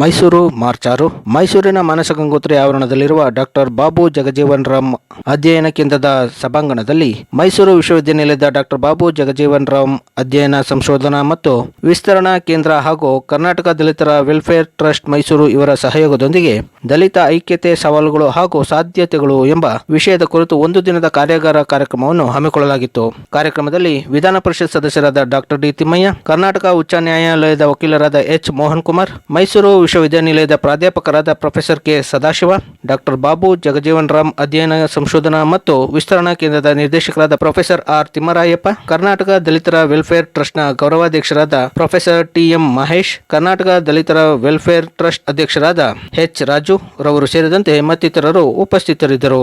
Mysuru March ಆರು ಮೈಸೂರಿನ ಮಾನಸ ಗಂಗೋತ್ರಿ ಆವರಣದಲ್ಲಿರುವ ಡಾಕ್ಟರ್ ಬಾಬು ಜಗಜೀವನ್ ರಾಮ್ ಅಧ್ಯಯನ ಕೇಂದ್ರದ ಸಭಾಂಗಣದಲ್ಲಿ ಮೈಸೂರು ವಿಶ್ವವಿದ್ಯಾನಿಲಯದ ಡಾಕ್ಟರ್ ಬಾಬು ಜಗಜೀವನ್ ರಾಮ್ ಅಧ್ಯಯನ, ಸಂಶೋಧನಾ ಮತ್ತು ವಿಸ್ತರಣಾ ಕೇಂದ್ರ ಹಾಗೂ ಕರ್ನಾಟಕ ದಲಿತರ ವೆಲ್ಫೇರ್ ಟ್ರಸ್ಟ್ ಮೈಸೂರು ಇವರ ಸಹಯೋಗದೊಂದಿಗೆ ದಲಿತ ಐಕ್ಯತೆ ಸವಾಲುಗಳು ಹಾಗೂ ಸಾಧ್ಯತೆಗಳು ಎಂಬ ವಿಷಯದ ಕುರಿತು ಒಂದು ದಿನದ ಕಾರ್ಯಾಗಾರ ಕಾರ್ಯಕ್ರಮವನ್ನು ಹಮ್ಮಿಕೊಳ್ಳಲಾಗಿತ್ತು. ಕಾರ್ಯಕ್ರಮದಲ್ಲಿ ವಿಧಾನ ಪರಿಷತ್ ಸದಸ್ಯರಾದ ಡಾಕ್ಟರ್ ಡಿ ತಿಮ್ಮಯ್ಯ, ಕರ್ನಾಟಕ ಉಚ್ಚ ನ್ಯಾಯಾಲಯದ ವಕೀಲರಾದ ಎಚ್ ಮೋಹನ್ ಕುಮಾರ್ ಮೈಸೂರು ವಿಶ್ವವಿದ್ಯಾನಿಲಯದ ಪ್ರಾಧ್ಯಾಪಕರಾದ professor K Sadashiva, doctor Babu Jagjivan Ram ಅಧ್ಯಯನ ಸಂಶೋಧನಾ ಮತ್ತು ವಿಸ್ತರಣಾ ಕೇಂದ್ರದ ನಿರ್ದೇಶಕರಾದ ಪ್ರೊಫೆಸರ್ ಆರ್ ತಿಮ್ಮರಾಯಪ್ಪ, ಕರ್ನಾಟಕ ದಲಿತರ ವೆಲ್ಫೇರ್ ಟ್ರಸ್ಟ್ನ ಗೌರವಾಧ್ಯಕ್ಷರಾದ professor T M Mahesh, Karnataka ದಲಿತರ ವೆಲ್ಫೇರ್ ಟ್ರಸ್ಟ್ ಅಧ್ಯಕ್ಷರಾದ ಎಚ್ ರಾಜು ರವರು ಸೇರಿದಂತೆ ಮತ್ತಿತರರು ಉಪಸ್ಥಿತರಿದ್ದರು.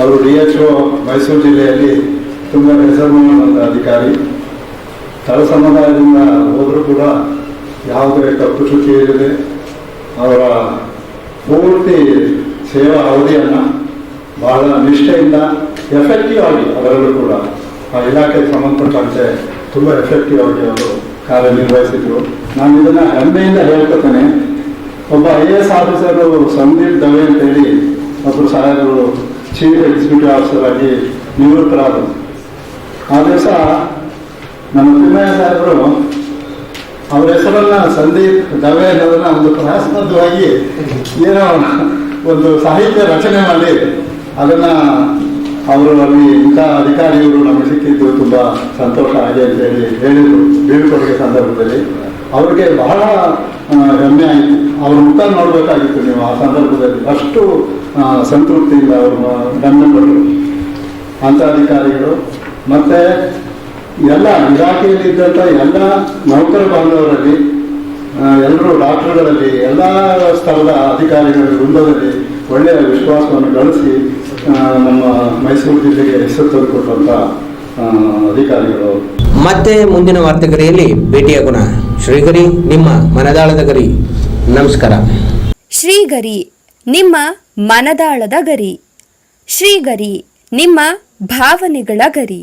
ಅವರು ಡಿ ಎಚ್ ಮೈಸೂರು ಜಿಲ್ಲೆಯಲ್ಲಿ ತುಂಬ ಹೆಸರುವಾದ ಅಧಿಕಾರಿ. ತಳ ಸಮುದಾಯದಿಂದ ಹೋದರೂ ಕೂಡ ಯಾವುದೇ ತಪ್ಪು ಶುಚಿ ಇರದೆ ಅವರ ಪೂರ್ತಿ ಸೇವಾ ಅವಧಿಯನ್ನು ಬಹಳ ನಿಷ್ಠೆಯಿಂದ ಎಫೆಕ್ಟಿವ್ ಆಗಿ ಅವರಲ್ಲೂ ಕೂಡ ಆ ಇಲಾಖೆಗೆ ಸಂಬಂಧಪಟ್ಟಂತೆ ತುಂಬ ಎಫೆಕ್ಟಿವ್ ಆಗಿ ಅವರು ಕಾರ್ಯನಿರ್ವಹಿಸಿದ್ರು. ನಾನು ಇದನ್ನ ಹೆಮ್ಮೆಯಿಂದ ಹೇಳ್ಕೊತೇನೆ. ಒಬ್ಬ I A S officer Sandeep Dave ಅಂತೇಳಿ ಒಬ್ಬರು ಸಾಹೇಬರು ಚೀಫ್ ಎಕ್ಸಿಕ್ಯೂಟಿವ್ ಆಫೀಸರ್ ಆಗಿ ನಿವೃತ್ತರಾದರು. ಆ ದಿವಸ ನಮ್ಮ ತಿಮ್ಮಯ್ಯ ಸಾಹೇಬರು ಅವರ ಹೆಸರನ್ನ ಸಂದೀಪ್ ದವೆ ಅನ್ನೋದನ್ನ ಒಂದು ಪ್ರಯಾಸಬದ್ಧವಾಗಿ ಏನೋ ಒಂದು ಸಾಹಿತ್ಯ ರಚನೆ ಮಾಡಿ ಅದನ್ನ ಅವರು ಅಲ್ಲಿ ಇಂಥ ಅಧಿಕಾರಿಗಳು ನಮಗೆ ಸಿಕ್ಕಿದ್ದು ತುಂಬಾ ಸಂತೋಷ ಆಗಿದೆ ಅಂತ ಹೇಳಿ ಹೇಳಿದ್ರು ಬೀಳ್ಕೊಡುಗೆ ಸಂದರ್ಭದಲ್ಲಿ. ಅವ್ರಿಗೆ ಬಹಳ ಹೆಮ್ಮೆ ಆಯಿತು. ಅವ್ರ ಮುಖ ನೋಡಬೇಕಾಗಿತ್ತು ನೀವು ಆ ಸಂದರ್ಭದಲ್ಲಿ. ಅಷ್ಟು ಸಂತೃಪ್ತಿಯಿಂದ ಅವರು ಗಮನಪಟ್ಟರು ಅಂತ ಅಧಿಕಾರಿಗಳು ಮತ್ತೆ ಎಲ್ಲ ಇಲಾಖೆಯಲ್ಲಿ ಇದ್ದಂತ ಎಲ್ಲ ನೌಕರ ಬಾಂಧವರಲ್ಲಿ ಎಲ್ಲರೂ ಡಾಕ್ಟರ್ಗಳಲ್ಲಿ ಎಲ್ಲ ಸ್ಥಳದ ಅಧಿಕಾರಿಗಳ ವೃಂದದಲ್ಲಿ ಒಳ್ಳೆಯ ವಿಶ್ವಾಸವನ್ನು ಗಳಿಸಿ ನಮ್ಮ ಮೈಸೂರು ಜಿಲ್ಲೆಗೆ ಹೆಸರು ತಂದುಕೊಟ್ಟಂಥ ಅಧಿಕಾರಿಗಳು. ಮತ್ತೆ ಮುಂದಿನ ವಾರ್ತೆಗರಿಯಲ್ಲಿ ಭೇಟಿಯಾಗೋಣ ಶ್ರೀಗರಿ ನಿಮ್ಮ ಮನದಾಳದ ಗರಿ. ನಮಸ್ಕಾರ. ಶ್ರೀಗರಿ ನಿಮ್ಮ ಮನದಾಳದ ಗರಿ. ಶ್ರೀಗರಿ ನಿಮ್ಮ ಭಾವನೆಗಳ ಗರಿ.